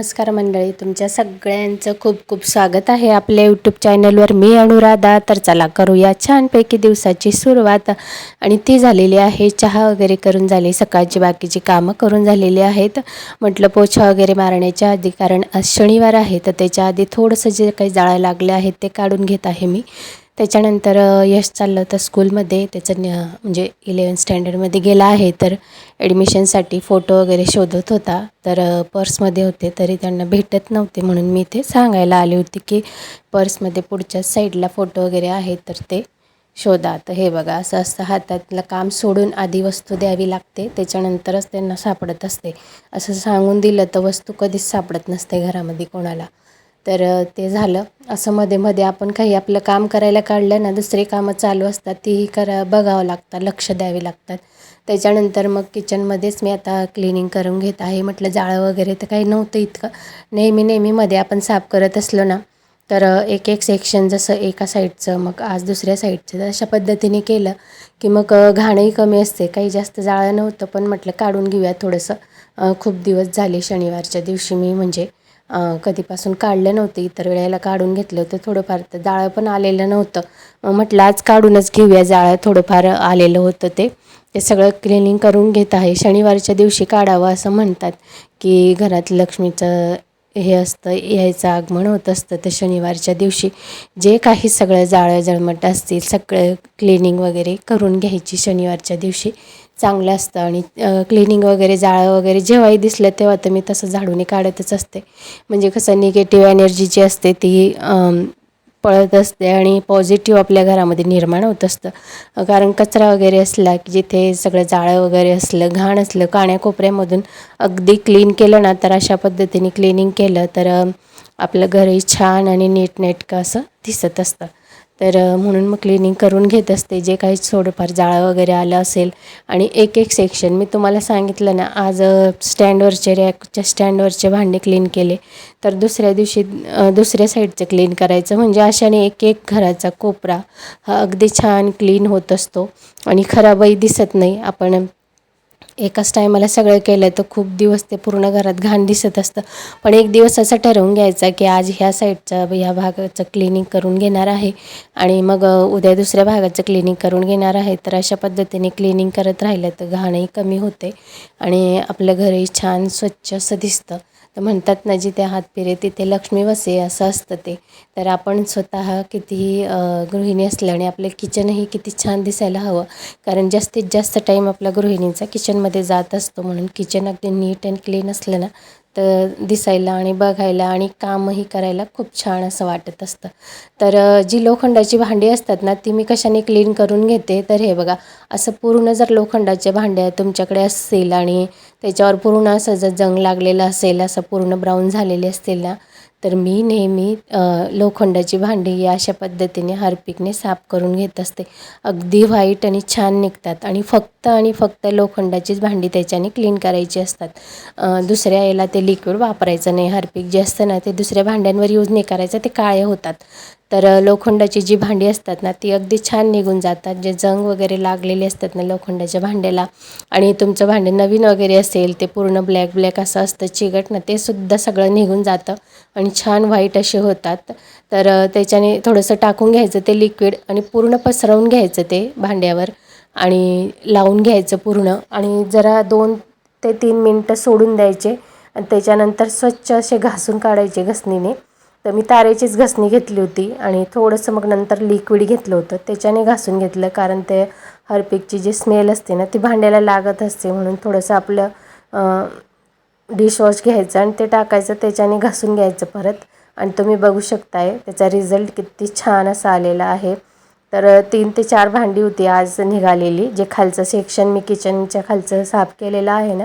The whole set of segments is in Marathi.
नमस्कार मंडळी तुमच्या सगळ्यांचं खूप खूप स्वागत आहे आपल्या यूट्यूब चॅनलवर मी अनुराधा तर चला करूया छानपैकी दिवसाची सुरुवात. आणि ती झालेली आहे चहा वगैरे करून झाली सकाळची बाकीची कामं करून झालेली आहेत. म्हटलं पोछा वगैरे मारण्याच्या आधी कारण आज शनिवार आहे तर त्याच्या आधी थोडंसं जे काही जाळं लागले आहेत ते काढून घेत आहे मी. त्याच्यानंतर यश चाललं होतं स्कूलमध्ये. त्याचं न म्हणजे इलेवन स्टँडर्डमध्ये गेला आहे. तर ॲडमिशनसाठी फोटो वगैरे शोधत होता. तर पर्समध्ये होते. तरी त्यांना भेटत नव्हते म्हणून मी ते सांगायला आली होती की पर्समध्ये पुढच्या साईडला फोटो वगैरे आहेत तर ते शोधा. तर हे बघा असं असतं हातातलं काम सोडून आधी वस्तू द्यावी लागते. त्याच्यानंतरच त्यांना सापडत असते. असं सांगून दिलं तर वस्तू कधीच सापडत नसते घरामध्ये कोणाला. तर ते झालं. असं मध्ये मध्ये आपण काही आपलं काम करायला काढलं ना दुसरी कामं चालू असतात तीही करा बघावं लागतात लक्ष द्यावे लागतात. त्याच्यानंतर मग किचनमध्येच मी आता क्लिनिंग करून घेत आहे. म्हटलं जाळं वगैरे तर काही नव्हतं इतकं. नेहमी नेहमीमध्ये आपण साफ करत असलो ना तर एक एक सेक्शन जसं एका साईडचं मग आज दुसऱ्या साईडचं तर अशा पद्धतीने केलं की मग घाणही कमी असते. काही जास्त जाळं नव्हतं पण म्हटलं काढून घेऊया थोडंसं. खूप दिवस झाले शनिवारच्या दिवशी मी म्हणजे कधीपासून काढलं नव्हतं इतर वेळेला काढून घेतलं होतं. थोडंफार तर जाळं पण आलेलं नव्हतं. म्हटलं आज काढूनच घेऊया. जाळं थोडंफार आलेलं होतं ते. ते सगळं क्लिनिंग करून घेत आहे. शनिवारच्या दिवशी काढावं असं म्हणतात की घरात लक्ष्मीचं हे असतं यायचं आगमन होत असतं तर शनिवारच्या दिवशी. जे काही सगळं जाळं जळमट असतील सगळं क्लिनिंग वगैरे करून घ्यायची शनिवारच्या दिवशी. चांगलं असतं आणि क्लिनिंग वगैरे जाळं वगैरे जेव्हाही दिसलं तेव्हा तर मी तसं झाडूने काढतच असते. म्हणजे कसं निगेटिव्ह एनर्जी जी असते ती पळत असते आणि पॉझिटिव्ह आपल्या घरामध्ये निर्माण होत असतं. कारण कचरा वगैरे असला की जिथे सगळं जाळं वगैरे असलं घाण असलं काण्याकोपऱ्यामधून अगदी क्लीन केलं ना तर अशा पद्धतीने क्लिनिंग केलं तर आपलं घरही छान आणि नीटनेटकं असं दिसत असतं. तर म्हणून मग क्लिनिंग करून घेत असते. जे काही थोडंफार जाळं वगैरे आलं असेल आणि एक एक सेक्शन मी तुम्हाला सांगितलं ना आज स्टँडवरचे रॅकच्या स्टँडवरचे भांडे क्लीन केले. तर दुसऱ्या दिवशी दुसऱ्या साईडचं क्लीन करायचं. म्हणजे अशाने एक एक घराचा कोपरा हा अगदी छान क्लीन होत असतो. आणि खराबही दिसत नाही. आपण एकाच टायमाला सगळं केलं तर खूप दिवस ते पूर्ण घरात घाण दिसत असतं. पण एक दिवस असं ठरवून घ्यायचा की आज ह्या साईडचं ह्या भागाचं क्लिनिंग करून घेणार आहे. आणि मग उद्या दुसऱ्या भागाचं क्लिनिंग करून घेणार आहे. तर अशा पद्धतीने क्लिनिंग करत राहिलं तर घाणही कमी होते. आणि आपलं घरही छान स्वच्छ असं दिसतं. तर म्हणतात ना जिथे हात फिरे तिथे लक्ष्मी वसे असं असतं ते. तर आपण स्वतः कितीही गृहिणी असल्याने आपलं किचनही किती छान दिसायला हवं. कारण जास्तीत जास्त टाईम आपल्या गृहिणींचा किचनमध्ये जात असतो म्हणून किचन अगदी नीट अँड क्लीन असलं ना तर दिसायला आणि बघायला आणि कामही करायला खूप छान असं वाटत असतं. तर जी लोखंडाची भांडी असतात ना ती मी कशाने क्लीन करून घेते? तर हे बघा असं पूर्ण जर लोखंडाचे भांडे तुमच्याकडे असतील आणि त्याच्यावर पूर्ण असं जर जंग लागलेलं असेल असं पूर्ण ब्राऊन झालेले असतील ना तर मी नेहमी लोखंडाची भांडी या अशा पद्धतीने हार्पिकने साफ करून घेत असते. अगदी व्हाईट आणि छान निघतात आणि फक्त आणि फक्त लोखंडाचीच भांडी त्याच्याने क्लीन करायची असतात. दुसऱ्या याला ते लिक्विड वापरायचं नाही. हार्पिक जे असतं ना ते दुसऱ्या भांड्यांवर यूज नाही करायचं ते काळे होतात. तर लोखंडाची जी भांडी असतात ना ती अगदी छान निघून जातात. जे जंग वगैरे लागलेले असतात ना लोखंडाच्या भांड्याला. आणि तुमचं भांडे नवीन वगैरे असेल ते पूर्ण ब्लॅक ब्लॅक असं असतं चिकट ना ते सुद्धा सगळं निघून जातं आणि छान व्हाईट असे होतात. तर त्याच्याने थोडंसं टाकून घ्यायचं ते लिक्विड आणि पूर्ण पसरवून घ्यायचं ते भांड्यावर आणि लावून घ्यायचं पूर्ण. आणि जरा दोन ते तीन मिनटं सोडून द्यायचे आणि त्याच्यानंतर स्वच्छ असे घासून काढायचे घसणीने. तर मी तारेचीच घसणी घेतली होती आणि थोडंसं मग नंतर लिक्विड घेतलं होतं. त्याच्याने घासून घेतलं कारण ते हरपिकची जी स्मेल असते ना ती भांड्याला लागत असते म्हणून थोडंसं आपलं डिशवॉश घ्यायचं आणि ते टाकायचं त्याच्याने घासून घ्यायचं परत. आणि तुम्ही बघू शकताय त्याचा रिझल्ट किती छान असा आलेला आहे. तर तीन ते चार भांडी होती आज निघालेली. जे खालचं सेक्शन मी किचनच्या खालचं साफ केलेलं आहे ना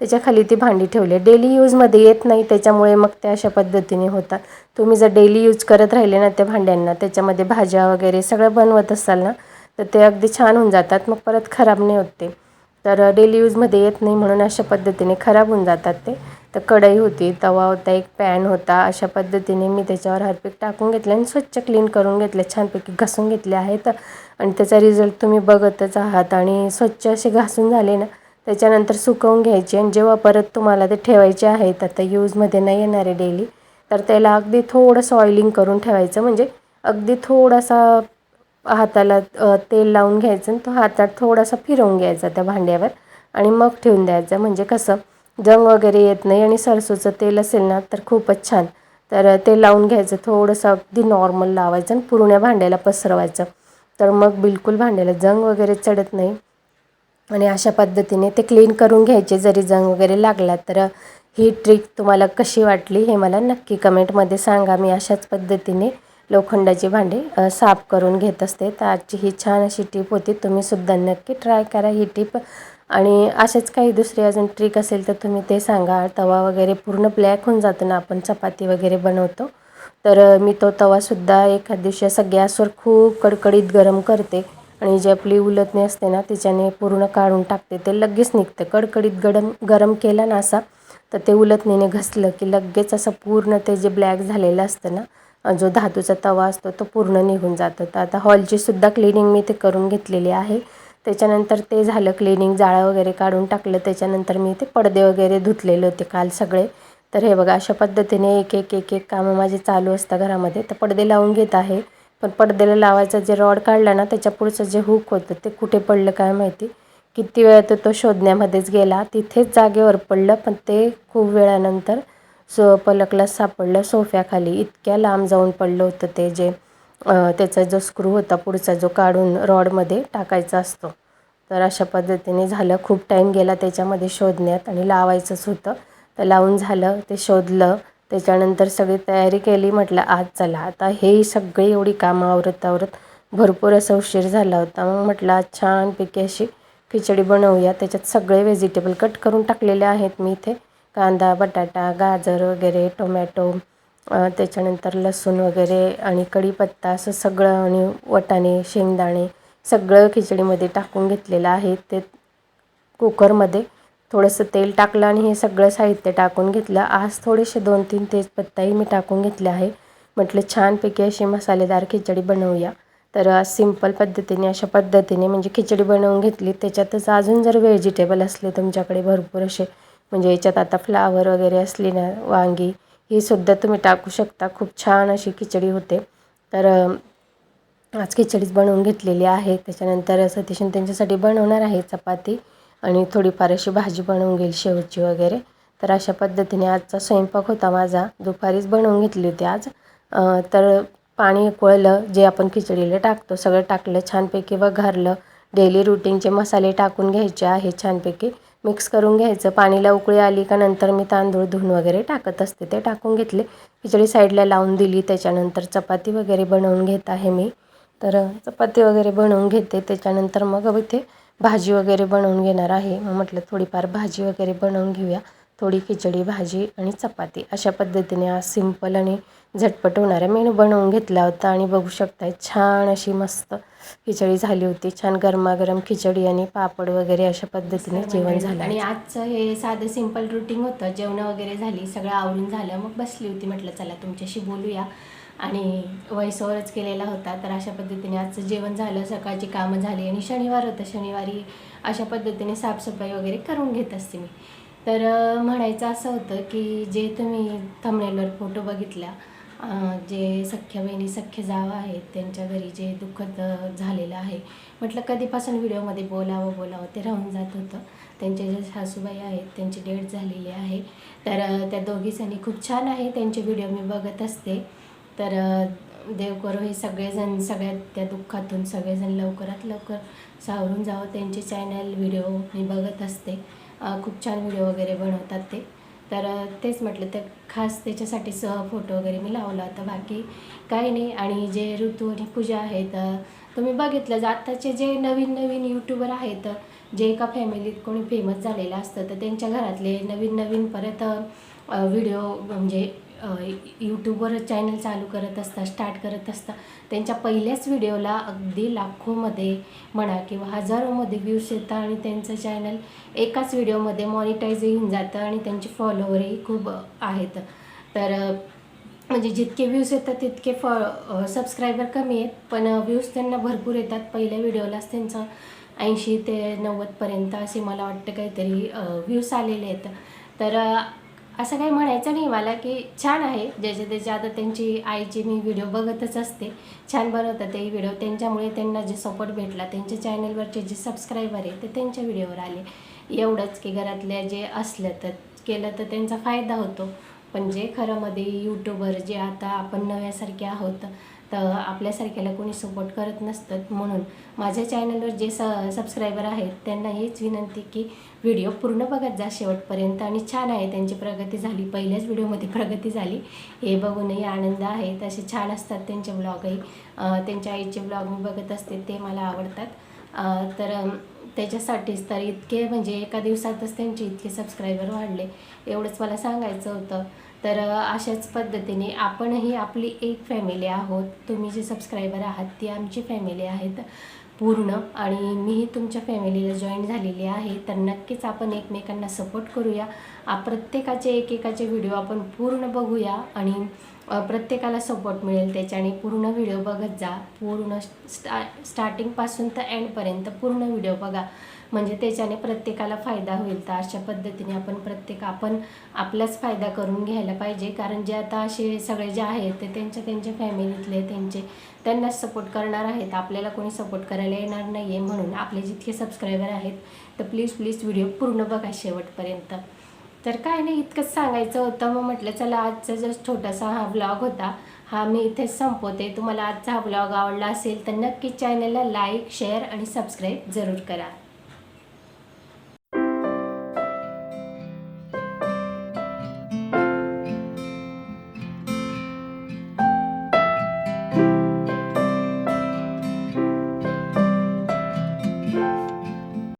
त्याच्याखाली ती भांडी ठेवली डेली यूजमध्ये येत नाही त्याच्यामुळे मग त्या अशा पद्धतीने होतात. तुम्ही जर डेली यूज करत राहिले ना त्या भांड्यांना त्याच्यामध्ये भाज्या वगैरे सगळं बनवत असाल ना तर ते अगदी छान होऊन जातात. मग परत खराब नाही होत ते. तर डेली यूजमध्ये येत नाही म्हणून अशा पद्धतीने खराब होऊन जातात ते. तर कढई होती तवा होता एक पॅन होता. अशा पद्धतीने मी त्याच्यावर हार्पिक टाकून घेतलं आणि स्वच्छ क्लीन करून घेतलं. छानपैकी घासून घेतले आहेत आणि त्याचा रिझल्ट तुम्ही बघतच आहात. आणि स्वच्छ असे घासून झाले ना त्याच्यानंतर सुकवून घ्यायची आणि जेव्हा परत तुम्हाला ते ठेवायचे आहेत आता यूजमध्ये नाही येणारे डेली तर त्याला अगदी थोडंसं ऑइलिंग करून ठेवायचं. म्हणजे अगदी थोडासा हाताला तेल लावून घ्यायचं आणि तो हातात थोडासा फिरवून घ्यायचा त्या भांड्यावर आणि मग ठेवून द्यायचं. म्हणजे कसं जंग वगैरे येत नाही आणि सरसोचं तेल असेल ना तर खूपच छान. तर ते लावून घ्यायचं थोडंसं अगदी नॉर्मल लावायचं आणि पूर्ण भांड्याला पसरवायचं. तर मग बिलकुल भांड्याला जंग वगैरे चढत नाही. आणि अशा पद्धतीने ते क्लीन करून घ्यायचे. जरी जंग वगैरे लागला तर ही ट्रिक तुम्हाला कशी वाटली हे मला नक्की कमेंटमध्ये सांगा. मी अशाच पद्धतीने लोखंडाची भांडी साफ करून घेत असते. तर आजची ही छान अशी टीप होती. तुम्हीसुद्धा नक्की ट्राय करा ही टीप आणि असेच काही दुसरी अजून ट्रिक असेल तर तुम्ही ते सांगा. तवा वगैरे पूर्ण ब्लॅक होऊन जातो ना आपण चपाती वगैरे बनवतो. तर मी तो तवासुद्धा एखाद दिवशी असा गॅसवर खूप कडकडीत गरम करते. आणि जी आपली उलथणी असते ना तिच्याने पूर्ण काढून टाकते. ते लगेच निघतं. कडकडीत गरम गरम केला ना असा तर ते उलथणीने घसलं की लगेच असं पूर्ण ते जे ब्लॅक झालेलं असतं ना जो धातूचा तवा असतो तो पूर्ण निघून जातो. तर आता हॉलचीसुद्धा क्लिनिंग मी ते करून घेतलेली आहे. त्याच्यानंतर ते झालं क्लिनिंग जाळं वगैरे काढून टाकलं. त्याच्यानंतर मी ते पडदे वगैरे धुतलेले होते काल सगळे. तर हे बघा अशा पद्धतीने एक एक एक एक कामं माझे चालू असतं घरामध्ये. तर पडदे लावून घेत आहे. पण पडद्याला लावायचं जे रॉड काढला ना त्याच्या पुढचं जे हुक होतं ते कुठे पडलं काय माहिती? किती वेळ तर तो शोधण्यामध्येच गेला. तिथेच जागेवर पडलं पण ते खूप वेळानंतर सो पलकला सापडलं सोफ्याखाली. इतक्या लांब जाऊन पडलं होतं ते जे त्याचा जो स्क्रू होता पुढचा जो काढून रॉडमध्ये टाकायचा असतो. तर अशा पद्धतीने झालं. खूप टाईम गेला त्याच्यामध्ये शोधण्यात आणि लावायचंच होतं. तर लावून झालं ते शोधलं. त्याच्यानंतर सगळी तयारी केली म्हटलं आज चला. आता हे सगळी एवढी कामं आवरत आवरत भरपूर असा उशीर झाला होता. मग म्हटलं आज छानपैकी अशी खिचडी बनवूया. त्याच्यात सगळे व्हेजिटेबल कट करून टाकलेले आहेत मी इथे. कांदा बटाटा गाजर वगैरे टोमॅटो त्याच्यानंतर लसूण वगैरे आणि कढीपत्ता असं सगळं आणि वटाणे शेंगदाणे सगळं खिचडीमध्ये टाकून घेतलेलं आहे. ते कुकरमध्ये थोडंसं तेल टाकलं आणि हे सगळं साहित्य टाकून घेतलं. आज थोडेसे दोन तीन तेजपत्ताही मी टाकून घेतले आहे. म्हटलं छानपैकी अशी मसालेदार खिचडी बनवूया. तर आज सिंपल पद्धतीने अशा पद्धतीने म्हणजे खिचडी बनवून घेतली. त्याच्यातच अजून जर व्हेजिटेबल असले तुमच्याकडे भरपूर असे म्हणजे याच्यात आता फ्लावर वगैरे असली ना वांगी ही सुद्धा तुम्ही टाकू शकता. खूप छान अशी खिचडी होते. तर आज खिचडीच बनवून घेतलेली आहे. त्याच्यानंतर सतीशन त्यांच्यासाठी बनवणार आहे चपाती. आणि थोडीफार अशी भाजी बनवून घेईल शेवटची वगैरे. तर अशा पद्धतीने आजचा स्वयंपाक होता माझा. दुपारीच बनवून घेतली होती आज. तर पाणी उकळलं जे आपण खिचडीला टाकतो सगळं टाकलं छानपैकी वघारलं. डेली रुटीनचे मसाले टाकून घ्यायचे आहे छानपैकी. मिक्स करून घ्यायचं. पाणीला उकळी आली का नंतर मी तांदूळ धुवून वगैरे टाकत असते. ते टाकून घेतले. खिचडी साईडला लावून दिली. त्याच्यानंतर चपाती वगैरे बनवून घेत आहे मी. तर चपाती वगैरे बनवून घेते. त्याच्यानंतर मग इथे भाजी वगैरे बनवून घेणार आहे. मग म्हटलं थोडीफार भाजी वगैरे बनवून घेऊया. थोडी खिचडी भाजी आणि चपाती. अशा पद्धतीने आज सिंपल आणि झटपट होणारा मेनू बनवून घेतला होता. आणि बघू शकताय छान अशी मस्त खिचडी झाली होती. छान गरमागरम खिचडी आणि पापड वगैरे अशा पद्धतीने जेवण झालं आणि आजचं हे साधं सिंपल रुटीन होतं. जेवण वगैरे झाली. सगळं आवरून झालं. मग बसली होती म्हटलं चला तुमच्याशी बोलूया. आणि वयसोवरच केलेला होता तर अशा पद्धतीने आजचं जेवण झालं सकाळची कामं झाली आणि शनिवार होतं. शनिवारी अशा पद्धतीने साफसफाई वगैरे करून घेत असते मी. तर म्हणायचं असं होतं की जे तुम्ही थंबनेलवर फोटो बघितला जे सख्या बहिणी सख्य जावं आहेत त्यांच्या घरी जे दुःखद झालेलं आहे म्हटलं कधीपासून व्हिडिओमध्ये बोलावं बोलावं ते राहून जात होतं. त्यांचे जे सासूबाई आहेत त्यांची डेट झालेली आहे. तर त्या दोघीजणी खूप छान आहे त्यांचे व्हिडिओ मी बघत असते. तर देव करो हे सगळेजण सगळ्यात त्या दुःखातून सगळेजण लवकरात लवकर सावरून जावं. त्यांचे चॅनल व्हिडिओ मी बघत असते. खूप छान व्हिडिओ वगैरे बनवतात ते. तर तेच म्हटलं तर खास त्याच्यासाठी सह फोटो वगैरे मी लावला होता. बाकी काही नाही. आणि जे ऋतू आणि पूजा आहेत तुम्ही बघितलं आत्ताचे जे नवीन नवीन यूट्यूबर आहेत जे एका फॅमिलीत कोणी फेमस झालेलं असतं तर त्यांच्या घरातले नवीन नवीन परत व्हिडिओ म्हणजे यूट्यूबवर चॅनल चालू करत असता स्टार्ट करत असता त्यांच्या पहिल्याच व्हिडिओला अगदी लाखोमध्ये म्हणा किंवा हजारोमध्ये व्ह्यूज येतात आणि त्यांचं चॅनल एकाच व्हिडिओमध्ये मॉनिटाईज होऊन जातं आणि त्यांचे फॉलोवरही खूप आहेत. तर म्हणजे जितके व्ह्यूज येतात तितके फॉ सबस्क्रायबर कमी आहेत. पण व्ह्यूज त्यांना भरपूर येतात. पहिल्या व्हिडिओलाच त्यांचा ऐंशी ते नव्वदपर्यंत असे मला वाटतं काहीतरी व्ह्यूज आलेले आहेत. तर असं काही म्हणायचं नाही मला की छान आहे. ज्याचे त्याच्या आता त्यांची आईची मी व्हिडिओ बघतच असते. छान बनवतात ते व्हिडिओ त्यांच्यामुळे त्यांना जे सपोर्ट भेटला त्यांच्या चॅनलवरचे जे सबस्क्रायबर आहे ते त्यांच्या व्हिडिओवर आले. एवढंच की घरातल्या जे असलं तर केलं तर त्यांचा फायदा होतो. पण जे खरं मध्ये यूट्यूबर जे आता आपण नव्यासारखे आहोत तर आपल्यासारख्याला कोणी सपोर्ट करत नसतं. म्हणून माझ्या चॅनलवर जे स सबस्क्रायबर आहेत त्यांना हेच विनंती की व्हिडिओ पूर्ण बघत जा शेवटपर्यंत आणि छान आहे त्यांची प्रगती झाली. पहिल्याच व्हिडिओमध्ये प्रगती झाली. हे बघूनही आनंद आहे. तसे छान असतात त्यांचे ब्लॉगही त्यांच्या आईचे ब्लॉग मी बघत असते ते मला आवडतात. तर त्याच्यासाठीच तर इतके म्हणजे एका दिवसातच त्यांचे इतके सबस्क्रायबर वाढले. एवढंच मला सांगायचं होतं. तर अशाच पद्धतीने आपणही आपली एक फॅमिली आहोत. तुम्ही जे सबस्क्रायबर आहात ती आमची फॅमिली आहेत पूर्ण. आणि मीही तुमच्या फॅमिलीला जॉईन झालेली आहे. तर नक्कीच आपण एकमेकांना सपोर्ट करूया. आ, प्रत्येकाचे एकेकाचे व्हिडिओ आपण पूर्ण बघूया. आणि प्रत्येकाला सपोर्ट मिळेल त्याच्याने. पूर्ण व्हिडिओ बघत जा. पूर्ण स्टा स्टार्टिंगपासून तर एंडपर्यंत पूर्ण व्हिडिओ बघा. म्हणजे त्याच्याने प्रत्येकाला फायदा होईल. तर अशा पद्धतीने आपण प्रत्येक आपण आपलाच फायदा करून घ्यायला पाहिजे. कारण जे आता असे सगळे जे आहेत ते त्यांच्या त्यांच्या फॅमिलीतले त्यांचे त्यांनाच सपोर्ट करणार आहेत. आपल्याला कोणी सपोर्ट करायला येणार नाही आहे म्हणून आपले जितके सबस्क्रायबर आहेत तर प्लीज प्लीज व्हिडिओ पूर्ण बघा शेवटपर्यंत. तर काय नाही इतकंच सांगायचं होतं. मग म्हटलं चला आजचा जस्ट छोटासा हा ब्लॉग होता हा मी इथेच संपवते. तुम्हाला आजचा हा ब्लॉग आवडला असेल तर नक्की चॅनलला लाईक शेअर आणि सबस्क्राईब जरूर करा.